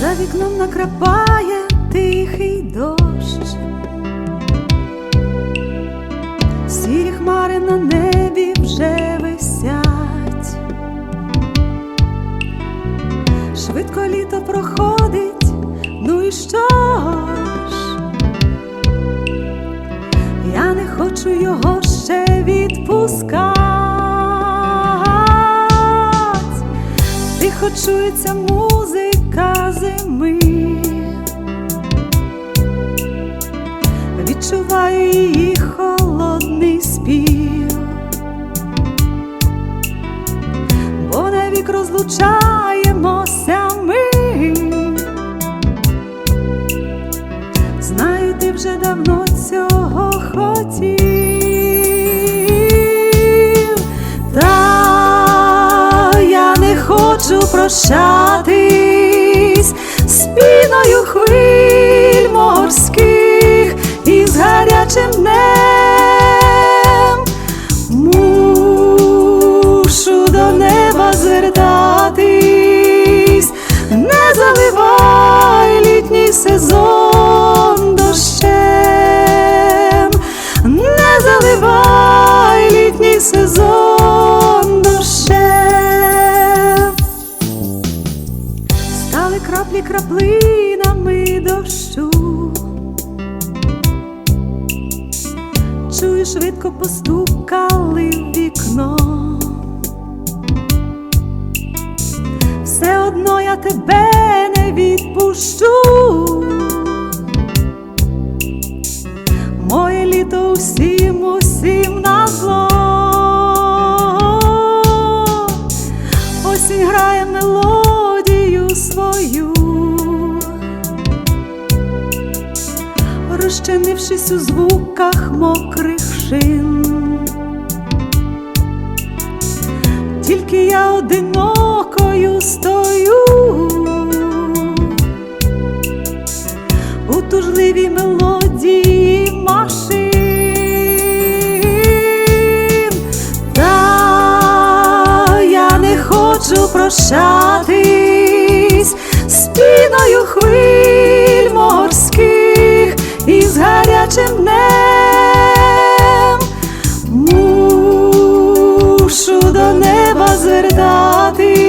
За вікном накрапає тихий дощ, сірі хмари на небі вже висять, швидко літо проходить, ну і що ж? Я не хочу його ще відпускать. Тихо чується музика зими. Відчуваю її холодний спів, бо навік розлучаємося ми. Знаю, ти вже давно цього хотів, та я не хочу прощатись з піною хвиль Швидко постукали в вікно. Все одно я тебе не відпущу. Моє літо усім, усім на зло. Осінь грає мелодію свою, розчинившись у звуках мокрих вершин, тільки я одинокою стою у тужливій мелодії машин. Я не хочу прощатись спіною хвиль. неба звертати.